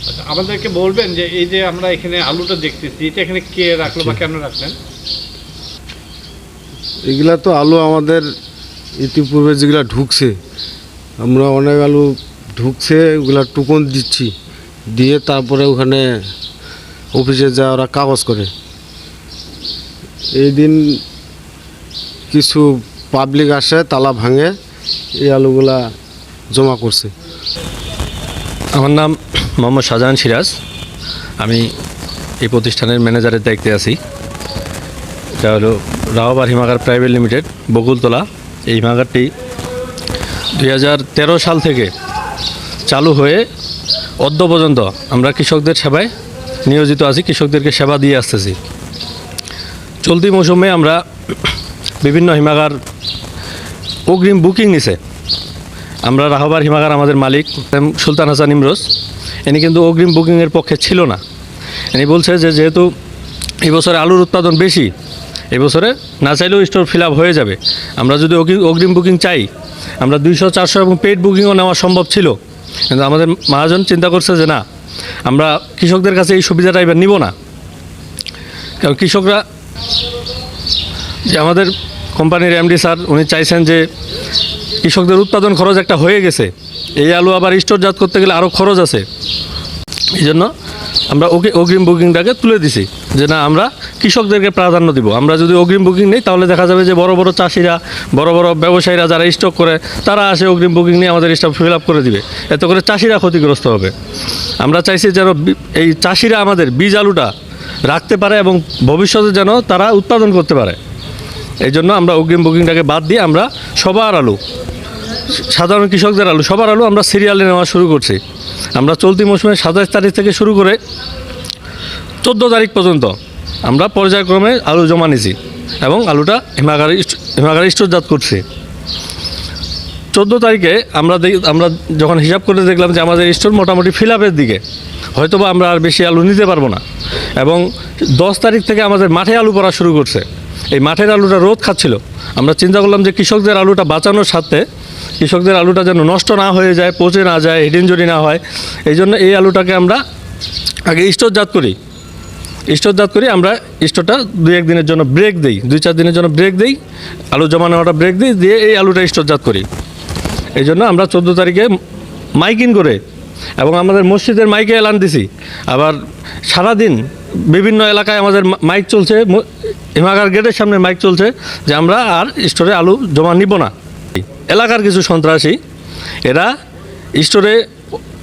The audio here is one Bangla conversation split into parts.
আচ্ছা, আমাদেরকে বলবেন যে এই যে আমরা এখানে আলুটা দেখতেছি এটা এখানে কে রাখল বা কেন রাখলেন? এগুলা তো আলু আমাদের ইতিপূর্বে যেগুলা ঢুকছে আমরা অনেক আলু ঢুকছে, ওগুলা টুকন দিচ্ছি। দিয়ে তারপরে ওখানে অফিসে যা ওরা কাগজ করে। এই দিন কিছু পাবলিক আসে, তালা ভাঙে, এই আলুগুলা জমা করছে। আমার নাম মোহাম্মদ শাহজাহান সিরাজ। আমি এই প্রতিষ্ঠানের ম্যানেজারের দায়িত্বে আছি। এটা হলো রাওয়াবার হিমাগার প্রাইভেট লিমিটেড, বকুলতলা। এই হিমাগারটি দুই হাজার তেরো সাল থেকে চালু হয়ে অদ্য পর্যন্ত আমরা কৃষকদের সেবায় নিয়োজিত আছি, কৃষকদেরকে সেবা দিয়ে আসতেছি। চলতি মৌসুমে আমরা বিভিন্ন হিমাগার অগ্রিম বুকিং নিছে। আমরা রাহবার হিমাগার আমাদের মালিক সুলতান হাসান ইমরোজ। ইনি কিন্তু অগ্রিম বুকিংয়ের পক্ষে ছিল না। ইনি বলছে যে যেহেতু এবছরে আলুর উৎপাদন বেশি এবছরে না চাইলেও স্টোর ফিল হয়ে যাবে। আমরা যদি অগ্রি- অগ্রিম বুকিং চাই আমরা দুইশো, চারশো এবং পেড বুকিংও নেওয়া সম্ভব ছিল। কিন্তু আমাদের মহাজন চিন্তা করছে যে না, আমরা কৃষকদের কাছে এই সুবিধাটা এবার নিব না। কারণ কৃষকরা, যে আমাদের কোম্পানির এমডি স্যার, উনি চাইছেন যে কৃষকদের উৎপাদন খরচ একটা হয়ে গেছে। এই আলু আবার স্টোরজাত করতে গেলে আরও খরচ আছে। এই জন্য আমরা অগ্রিম বুকিংটাকে তুলে দিছি যে না, আমরা কৃষকদেরকে প্রাধান্য দিব। আমরা যদি অগ্রিম বুকিং নেই, তাহলে দেখা যাবে যে বড় বড় চাষিরা, বড় বড় ব্যবসায়ীরা যারা স্টক করে, তারা আসে অগ্রিম বুকিং নিয়ে আমাদের স্টক ফিল আপ করে দিবে। এতে করে চাষিরা ক্ষতিগ্রস্ত হবে। আমরা চাইছি যেন এই চাষিরা আমাদের বীজ আলুটা রাখতে পারে এবং ভবিষ্যতে যেন তারা উৎপাদন করতে পারে। এই জন্য আমরা অগ্রিম বুকিংটাকে বাদ দিয়ে আমরা সবার আলু সাধারণ কৃষকদের আলু, সবার আলু আমরা সিরিয়ালে নেওয়া শুরু করছি। আমরা চলতি মৌসুমে সাতাশ তারিখ থেকে শুরু করে চোদ্দ তারিখ পর্যন্ত আমরা পর্যায়ক্রমে আলু জমা নিছি এবং আলুটা হিমাগারে হিমাগারে স্টোরজাত করছি। চোদ্দ তারিখে আমরা আমরা যখন হিসাব করে দেখলাম যে আমাদের স্টোর মোটামুটি ফিল আপের দিকে, হয়তোবা আমরা আর বেশি আলু নিতে পারব না। এবং দশ তারিখ থেকে আমাদের মাঠে আলু পড়া শুরু করছে। এই মাঠের আলুটা রোদ খাচ্ছিল। আমরা চিন্তা করলাম যে কৃষকদের আলুটা বাঁচানোর সাথে কৃষকদের আলুটা যেন নষ্ট না হয়ে যায়, পচে না যায় ইঞ্জুরি না হয়, এই জন্য এই আলুটাকে আমরা আগে স্টোরজাত করি। স্টোরজাত করি, আমরা স্টোরটা দুই এক দিনের জন্য ব্রেক দিই, দুই চার দিনের জন্য ব্রেক দিই, আলু জমা নেওয়াটা ব্রেক দিই, দিয়ে এই আলুটা স্টোরজাত করি। এই জন্য আমরা চোদ্দ তারিখে মাইকিং করে এবং আমাদের মসজিদের মাইকে এলান দিছি। আবার সারাদিন বিভিন্ন এলাকায় আমাদের মাইক চলছে হিমাগার গেটের সামনে মাইক চলছে যে আমরা আর স্টোরে আলু জমা নিব না। এলাকার কিছু সন্ত্রাসী, এরা স্টোরে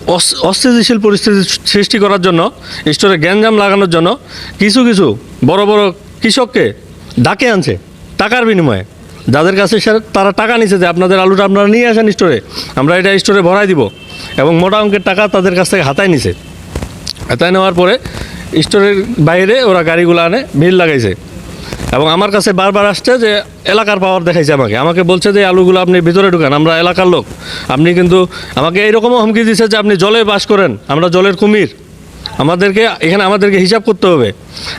অস- অস্থিতিশীল পরিস্থিতি সৃষ্টি করার জন্য, স্টোরে গ্যাঞ্জাম লাগানোর জন্য কিছু কিছু বড় বড় কৃষককে ডাকে আনছে টাকার বিনিময়ে। যাদের কাছে তারা টাকা নিছে যে আপনাদের আলুটা আপনারা নিয়ে আসেন স্টোরে, আমরা এটা স্টোরে ভরাই দিব এবং মোটা অঙ্কের টাকা তাদের কাছ থেকে হাতায় নিছে। হাতায় নেওয়ার পরে স্টোরের বাইরে ওরা গাড়িগুলো আনে ভিড় লাগাইছে। এবং আমার কাছে বারবার আসছে যে এলাকার পাওয়ার দেখাইছে আমাকে। আমাকে বলছে যে আলুগুলো আপনি ভিতরে ঢুকান, আমরা এলাকার লোক। আপনি কিন্তু আমাকে এইরকমও হুমকি দিচ্ছে যে, আপনি জলে বাস করেন, আমরা জলের কুমির। আমাদেরকে, এখানে আমাদেরকে হিসাব করতে হবে।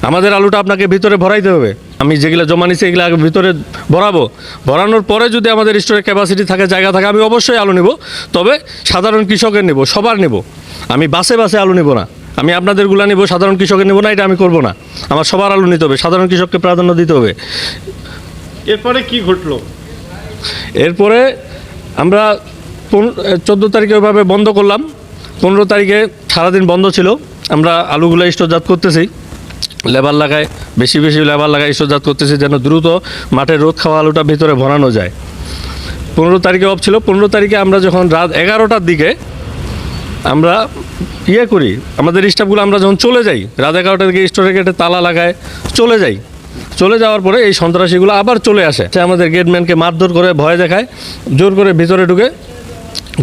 আমাদের আলুটা আপনাকে ভিতরে ভরাইতে হবে। আমি যেগুলো জমা নিছি, এগুলো আগে ভিতরে ভরাবো। ভরানোর পরে যদি আমাদের স্টোরের ক্যাপাসিটি থাকে, জায়গা থাকে, আমি অবশ্যই আলু নেব। তবে সাধারণ কৃষকের নেব, সবার নেব। আমি বাসে বাসে আলু নেব না। আমি আপনাদেরগুলো নেব সাধারণ কৃষকের নেব না এটা আমি করব না। আমার সবার আলু নিতে হবে সাধারণ কৃষককে প্রাধান্য দিতে হবে। এরপরে কি ঘটলো? এরপরে আমরা চোদ্দ তারিখে ওইভাবে বন্ধ করলাম। পনেরো তারিখে সারাদিন বন্ধ ছিল। আমরা আলুগুলো স্টোরজাত করতেছি। লেবার লাগায় বেশি বেশি লেবার লাগায় স্টোরজাত করতেছি যেন দ্রুত মাঠে রোদ খাওয়া আলুটা ভিতরে ভরানো যায়। পনেরো তারিখে অফ ছিল। পনেরো তারিখে আমরা যখন রাত এগারোটার দিকে আমরা ইয়ে করি, আমাদের স্টাফগুলো আমরা যখন চলে যাই রাত এগারোটার দিকে স্টোরে গেটে তালা লাগায়, চলে যাই। চলে যাওয়ার পরে এই সন্ত্রাসীগুলো আবার চলে আসে। সে আমাদের গেটম্যানকে মারধর করে, ভয় দেখায়, জোর করে ভিতরে ঢুকে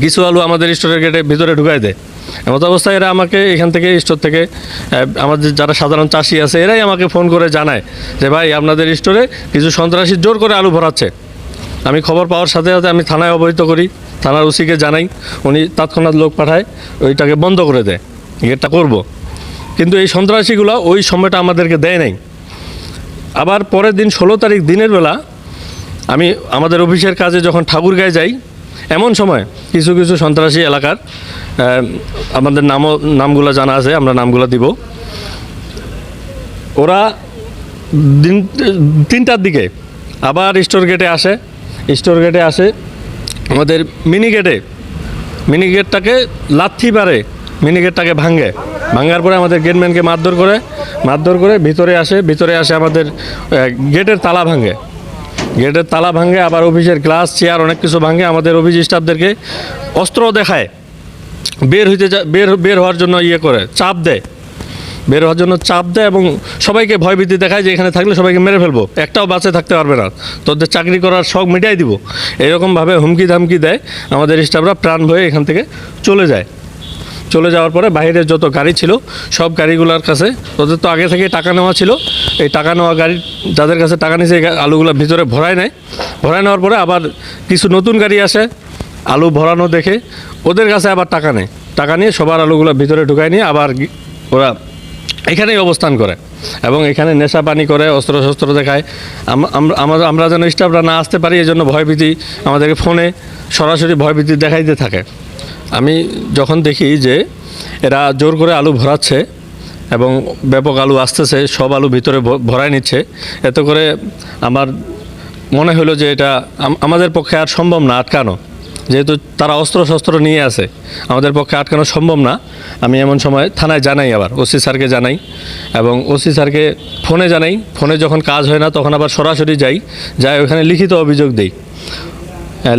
কিছু আলু আমাদের স্টোরের গেটে ভিতরে ঢুকাই দেয়। এমত অবস্থায় এরা আমাকে এখান থেকে স্টোর থেকে আমাদের যারা সাধারণ চাষি আছে, এরাই আমাকে ফোন করে জানায় যে, ভাই, আপনাদের স্টোরে কিছু সন্ত্রাসী জোর করে আলু ভরাচ্ছে। আমি খবর পাওয়ার সাথে সাথে আমি থানায় অবহিত করি। থানার ওসিকে জানাই, উনি তৎক্ষণাৎ লোক পাঠায়, ওইটাকে বন্ধ করে দেয় গেটটা করব। কিন্তু এই সন্ত্রাসীগুলো ওই সময়টা আমাদেরকে দেয় নাই আবার পরের দিন ষোলো তারিখ দিনের বেলা আমি আমাদের অফিসের কাজে যখন ঠাকুরগাঁয়ে যাই, এমন সময় কিছু কিছু সন্ত্রাসী এলাকার আমাদের নামও, নামগুলো জানা আছে, আমরা নামগুলো দিব ওরা দিন, তিনটার দিকে আবার স্টোর গেটে আসে, স্টোর গেটে আসে আমাদের মিনি গেটে মিনি গেটটাকে লাথি পারে মিনি গেটটাকে ভাঙে। ভাঙার পরে আমাদের গেটম্যানকে মারধর করে মারধর করে ভিতরে আসে ভিতরে আসে আমাদের গেটের তালা ভাঙে। গেটের তালা ভাঙে, আবার অফিসের গ্লাস, চেয়ার, অনেক কিছু ভাঙে, আমাদের অফিস স্টাফদেরকে অস্ত্র দেখায়। বের হইতে বের বের হওয়ার জন্য ইয়ে করে, চাপ দেয়। বের হওয়ার জন্য চাপ দেয় এবং সবাইকে ভয়ভীতি দেখায় যে এখানে থাকলে সবাইকে মেরে ফেলব। একটাও বাঁচে থাকতে পারবে না। তোদের চাকরি করার শখ মিটাই দিব। এরকমভাবে হুমকি ধামকি দেয় আমাদের স্টাফরা প্রাণ ভয়ে এখান থেকে চলে যায়। চলে যাওয়ার পরে বাইরের যত গাড়ি ছিল, সব গাড়িগুলোর কাছে ওদের তো আগে থেকে টাকা নেওয়া ছিল। এই টাকা নেওয়া গাড়ি, যাদের কাছে টাকা নিয়েছে আলুগুলো ভিতরে ভরায় নেয়। ভরায় নেওয়ার পরে আবার কিছু নতুন গাড়ি আসে, আলু ভরানো দেখে ওদের কাছে আবার টাকা নেয়। টাকা নিয়ে সবার আলুগুলো ভিতরে ঢুকায় নিয়ে আবার ওরা এখানেই অবস্থান করে এবং এখানে নেশা পানি করে অস্ত্র শস্ত্র দেখায়। আম- আম- আমরা আমরা যেন স্টাফরা না আসতে পারি এই জন্য ভয়ভীতি আমাদেরকে ফোনে সরাসরি ভয়ভীতি দেখাইতে থাকে। আমি যখন দেখি যে এরা জোর করে আলু ভরাচ্ছে এবং ব্যাপক আলু আসতেছে, সব আলু ভিতরে ভরায় নিচ্ছে, এতে করে আমার মনে হলো যে এটা আমাদের পক্ষে আর সম্ভব না, আটকানো। যেহেতু তারা অস্ত্র শস্ত্র নিয়ে আসে আমাদের পক্ষে আটকানো সম্ভব না। আমি এমন সময় থানায় জানাই আবার, ওসি স্যারকে জানাই এবং ওসি স্যারকে ফোনে জানাই। ফোনে যখন কাজ হয় না, তখন আবার সরাসরি যাই যাই ওখানে লিখিত অভিযোগ দিই।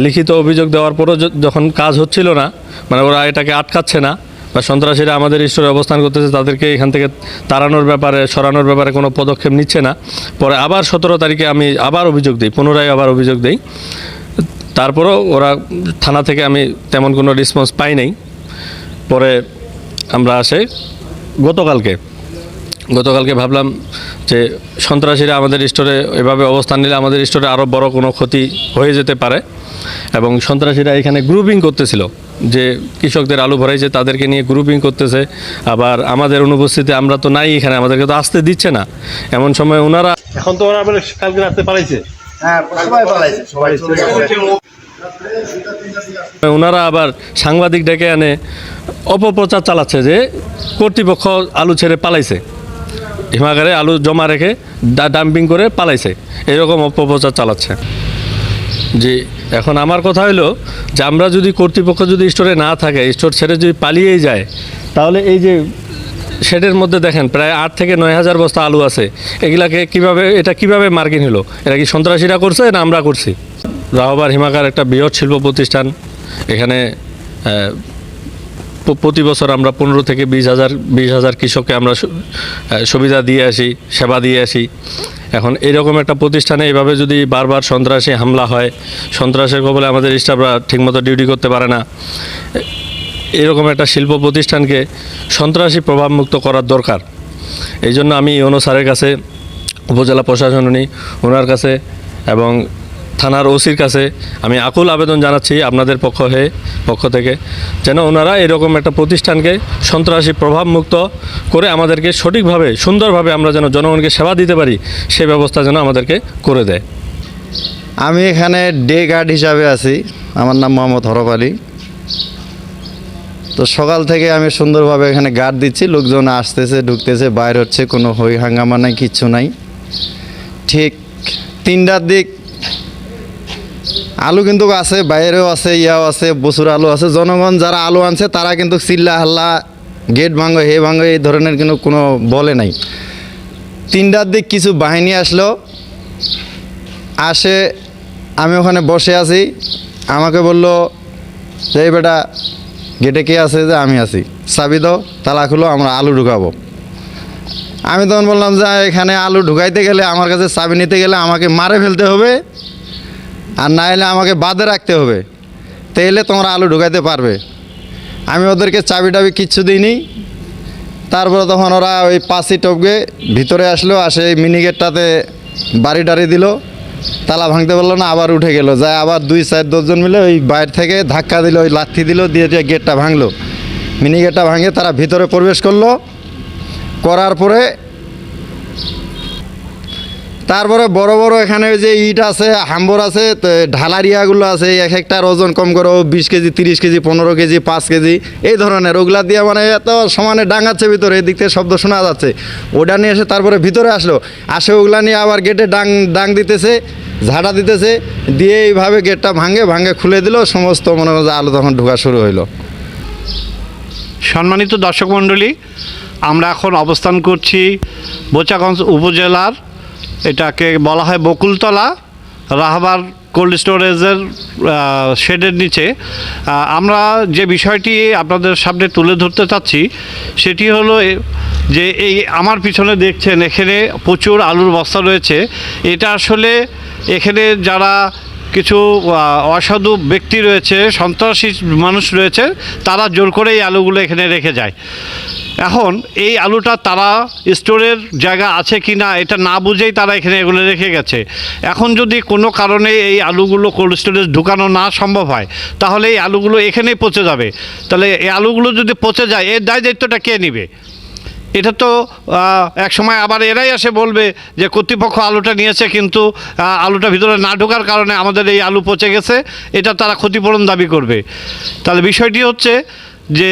লিখিত অভিযোগ দেওয়ার পরও যখন কাজ হচ্ছিল না মানে ওরা এটাকে আটকাচ্ছে না বা সন্ত্রাসীরা আমাদের স্টোরে অবস্থান করতেছে, তাদেরকে এখান থেকে তাড়ানোর ব্যাপারে, সরানোর ব্যাপারে কোনো পদক্ষেপ নিচ্ছে না। পরে আবার সতেরো তারিখে আমি আবার অভিযোগ দিই, পুনরায় আবার অভিযোগ দিই। তারপরেও ওরা থানা থেকে আমি তেমন কোনো রেসপন্স পাই নাই। পরে আমরা আসে গতকালকে। গতকালকে ভাবলাম যে সন্ত্রাসীরা আমাদের স্টোরে এভাবে অবস্থান নিলে আমাদের স্টোরে আরও বড় কোনো ক্ষতি হয়ে যেতে পারে। এবং সন্ত্রাসীরা এখানে গ্রুপিং করতেছিল যে কৃষকদের আলু ভরাইছে, তাদেরকে নিয়ে গ্রুপিং করতেছে। আবার আমাদের অনুপস্থিতি, আমরা তো নাই এখানে, আমাদেরকে তো আসতে দিচ্ছে না। এমন সময় ওনারা এখন তো ওরা কালকে রাতে পালাইছে। হ্যাঁ ওনারা আবার সাংবাদিক ডেকে আনে, অপপ্রচার চালাচ্ছে যে কর্তৃপক্ষ আলু ছেড়ে পালাইছে। হিমাগারে আলু জমা রেখে ডাম্পিং করে পালাইছে। এরকম অপপ্রচার চালাচ্ছে। জি, এখন আমার কথা হলো যে আমরা যদি কর্তৃপক্ষ যদি স্টোরে না থাকে স্টোর ছেড়ে যদি পালিয়েই যায়, তাহলে এই যে শেডের মধ্যে দেখেন, প্রায় আট থেকে নয় হাজার বস্তা আলু আছে। এগুলাকে কীভাবে, এটা কীভাবে মার্কিন হলো? এটা কি সন্ত্রাসীরা করছে না আমরা করছি? রাহবার হিমাগার একটা বৃহৎ শিল্প প্রতিষ্ঠান। এখানে প্রতি বছর আমরা পনেরো থেকে বিশ হাজার বিশ হাজার কৃষককে আমরা সুবিধা দিয়ে আসি, সেবা দিয়ে আসি। এখন এরকম একটা প্রতিষ্ঠানে এভাবে যদি বারবার সন্ত্রাসী হামলা হয়, সন্ত্রাসের কবলে আমাদের স্টাফরা ঠিকমতো ডিউটি করতে পারে না। এরকম একটা শিল্প প্রতিষ্ঠানকে সন্ত্রাসী প্রভাবমুক্ত করার দরকার। এই জন্য আমি ইউনো স্যারের কাছে, উপজেলা প্রশাসন উনি ওনার কাছে এবং থানার ওসির কাছে আমি আকুল আবেদন জানাচ্ছি আপনাদের পক্ষ হয়ে, পক্ষ থেকে, যেন ওনারা এরকম একটা প্রতিষ্ঠানকে সন্ত্রাসী প্রভাবমুক্ত করে আমাদেরকে সঠিকভাবে, সুন্দরভাবে আমরা যেন জনগণকে সেবা দিতে পারি, সে ব্যবস্থা যেন আমাদেরকে করে দেয়। আমি এখানে ডে গার্ড হিসাবে আছি। আমার নাম মোহাম্মদ হরফ আলী। তো সকাল থেকে আমি সুন্দরভাবে এখানে গার্ড দিচ্ছি, লোকজন আসতেছে, ঢুকতেছে, বাইর হচ্ছে, কোনো হই হাঙ্গামা নাই, কিচ্ছু নাই। ঠিক তিনটার দিক আলু কিন্তু আছে, বাইরেও আছে, ইয়াও আছে বসুর আলু আছে। জনগণ যারা আলু আনছে, তারা কিন্তু চিল্লা হাল্লা, গেট ভাঙ্গো হে ভাঙ্গো এই ধরনের কিন্তু কোনো বলে নাই। তিনটার দিক কিছু বাহিনী আসলো, আসে আমি ওখানে বসে আছি। আমাকে বলল যে বেটা গেটে কে আছে যে আমি আছি। চাবি দাও, তালা খুলো, আমরা আলু ঢুকাবো। আমি তখন বললাম, যে, এখানে আলু ঢুকাইতে গেলে, আমার কাছে চাবি নিতে গেলে আমাকে মারে ফেলতে হবে। আর না এলে আমাকে বাদে রাখতে হবে। তাইলে তোমরা আলু ঢুকাইতে পারবে। আমি ওদেরকে চাবি টাবি কিচ্ছু দিইনি। তারপরে তখন ওরা ওই পাঁচি টপকে ভিতরে আসলো, আসে মিনি গেটটাতে বাড়ি টাড়ি দিল। তালা ভাঙতে পারল না, আবার উঠে গেল। যায় আবার দুই চার দশজন মিলে ওই বাইরে থেকে ধাক্কা দিল, ওই লাথি দিল, দিয়ে দিয়ে গেটটা ভাঙলো। মিনি গেটটা ভাঙে তারা ভিতরে প্রবেশ করল। করার পরে তারপরে বড় বড় এখানে যে ইট আছে, হাম্বর আছে ঢালারিয়াগুলো আছে এক একটার ওজন কম করে বিশ কেজি, তিরিশ কেজি, পনেরো কেজি, পাঁচ কেজি, এই ধরনের। ওগুলা দিয়ে মানে এত সমানে ডাঙাচ্ছে ভিতরে, এদিক থেকে শব্দ শোনা যাচ্ছে। ওটা নিয়ে এসে তারপরে ভিতরে আসলো। আসে ওগুলা নিয়ে আবার গেটে ডাং ডাং দিতেছে ঝাড়া দিতেছে, দিয়ে এইভাবে গেটটা ভাঙে ভাঙে খুলে দিল, সমস্ত মনে হয় আলো তখন ঢোকা শুরু হইল। সম্মানিত দর্শক মণ্ডলী, আমরা এখন অবস্থান করছি বোচাগঞ্জ উপজেলার এটাকে বলা হয় বকুলতলা, রাহবার কোল্ড স্টোরেজের শেডের নিচে। আমরা যে বিষয়টি আপনাদের সামনে তুলে ধরতে চাচ্ছি, সেটি হলো যে এই আমার পিছনে দেখছেন, এখানে প্রচুর আলুর বস্তা রয়েছে। এটা আসলে এখানে যারা কিছু অসাধু ব্যক্তি রয়েছে, সন্ত্রাসী মানুষ রয়েছে, তারা জোর করে এই আলুগুলো এখানে রেখে যায়। এখন এই আলুটা তারা স্টোরের জায়গা আছে কি না, এটা না বুঝেই তারা এখানে এগুলো রেখে গেছে। এখন যদি কোনো কারণে এই আলুগুলো কোল্ড স্টোরেজ ঢুকানো না সম্ভব হয়, তাহলে এই আলুগুলো এখানেই পচে যাবে। তাহলে এই আলুগুলো যদি পচে যায়, এর দায় দায়িত্বটা কে নেবে? এটা তো এক সময় আবার এরাই এসে বলবে যে কর্তৃপক্ষ আলুটা নিয়েছে কিন্তু আলুটা ভিতরে না ঢোকার কারণে আমাদের এই আলু পচে গেছে, এটা তারা ক্ষতিপূরণ দাবি করবে। তাহলে বিষয়টি হচ্ছে যে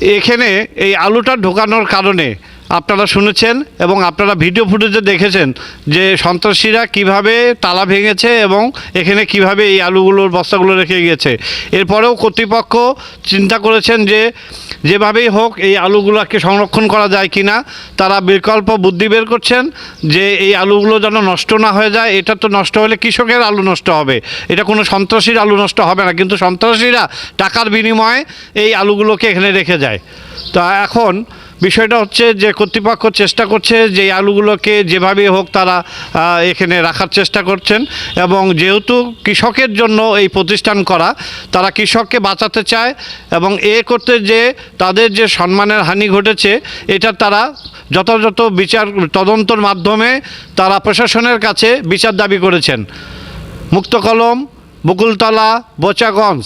এখানে এই আলুটা ঢোকানোর কারণে আপনারা শুনেছেন এবং আপনারা ভিডিও ফুটেজে দেখেছেন যে সন্ত্রাসীরা কীভাবে তালা ভেঙেছে এবং এখানে কীভাবে এই আলুগুলোর বস্তাগুলো রেখে গিয়েছে। এরপরেও কর্তৃপক্ষ চিন্তা করেছেন যে যেভাবেই হোক এই আলুগুলোকে সংরক্ষণ করা যায় কি না, তারা বিকল্প বুদ্ধি বের করছেন যে এই আলুগুলো যেন নষ্ট না হয়ে যায়, এটা তো নষ্ট হলে কৃষকের আলু নষ্ট হবে। এটা কোনো সন্ত্রাসীর আলু নষ্ট হবে না, কিন্তু সন্ত্রাসীরা টাকার বিনিময়ে এই আলুগুলোকে এখানে রেখে যায়। তা এখন বিষয়টা হচ্ছে যে কর্তৃপক্ষ চেষ্টা করছে যে আলুগুলোকে যেভাবে হোক তারা এখানে রাখার চেষ্টা করছেন এবং যেহেতু কৃষকের জন্য এই প্রতিষ্ঠান করা, তারা কৃষককে বাঁচাতে চায় এবং এ করতে যে তাদের যে সম্মানের হানি ঘটেছে, এটা তারা যথাযথ বিচার, তদন্তর মাধ্যমে তারা প্রশাসনের কাছে বিচার দাবি করেছেন। মুক্তকলম বকুলতলা, বোচাগঞ্জ।